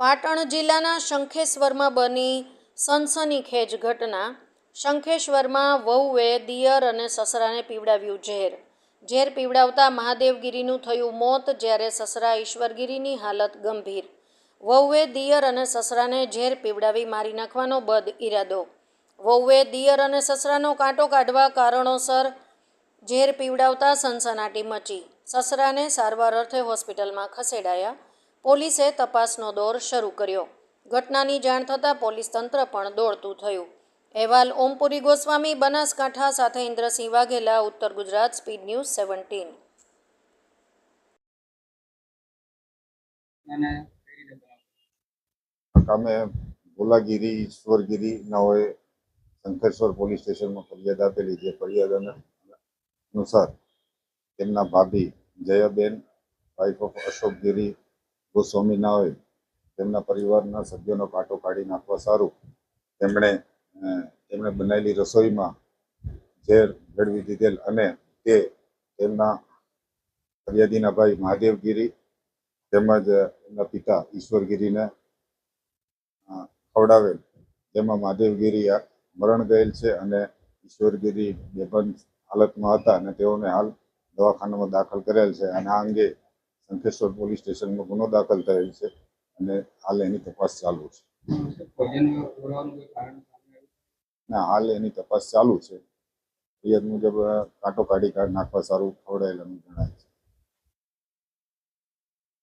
પાટણ જિલ્લાના શંખેશ્વરમાં બની સનસનીખેજ ઘટના. શંખેશ્વરમાં વહુએ દિયર અને સસરાને પીવડાવ્યું ઝેર. ઝેર પીવડાવતા મહાદેવગીરીનું થયું મોત, જ્યારે સસરા ઈશ્વરગીરીની હાલત ગંભીર. વહુએ દિયર અને સસરાને ઝેર પીવડાવી મારી નાખવાનો બદ ઈરાદો. વહુએ દિયર અને સસરાનો કાંટો કાઢવા કારણોસર ઝેર પીવડાવતા સનસનાટી મચી. સસરાને સારવાર અર્થે હોસ્પિટલમાં ખસેડાયા. પોલીસે તપાસનો દોર શરૂ કર્યો. ઘટનાની જાણ થતાં પોલીસ તંત્ર પણ દોડતું થયું. અહેવાલ ઓમપુરી ગોસ્વામી બનાસકાંઠા સાથે ઇન્દ્રસિંહ વાઘેલા ઉત્તર ગુજરાત સ્પીડ ન્યૂઝ સેવન્ટીન. અમે ભોલાગીરી ઈશ્વરગીરી નાઓએ શંકરેશ્વર પોલીસ સ્ટેશનમાં ફરિયાદ આપેલી જે ફરિયાદ અનુ- અનુસાર તેમના ભાભી જયાબેન વાઇફ ઓફ અશોકગીરી ગોસ્વામી હોય તેમના પરિવારના સભ્યોનો કાંટો કાઢી નાખવા સારું. તેમણે તેમણે બનાવેલી રસોઈમાં ઝેર ભેળવી દીધેલ અને તે તેમના ફરિયાદીના ભાઈ મહાદેવગીરી તેમજ એમના પિતા ઈશ્વરગીરીને ખવડાવેલ. જેમાં મહાદેવગીરી મરણ ગયેલ છે અને ઈશ્વરગીરી બેભાન હાલતમાં હતા અને તેઓને હાલ દવાખાનામાં દાખલ કરેલ છે. અને આ અંગે શંખેશ્વર પોલીસ સ્ટેશનમાં ગુનો દાખલ થયેલ છે અને હાલ એની તપાસ ચાલુ છે. ના હાલ એની તપાસ ચાલુ છે. ફરિયાદ મુજબ કાંટો કાઢી કાઢ નાખવા સારું ખવડાયેલાનું જણાય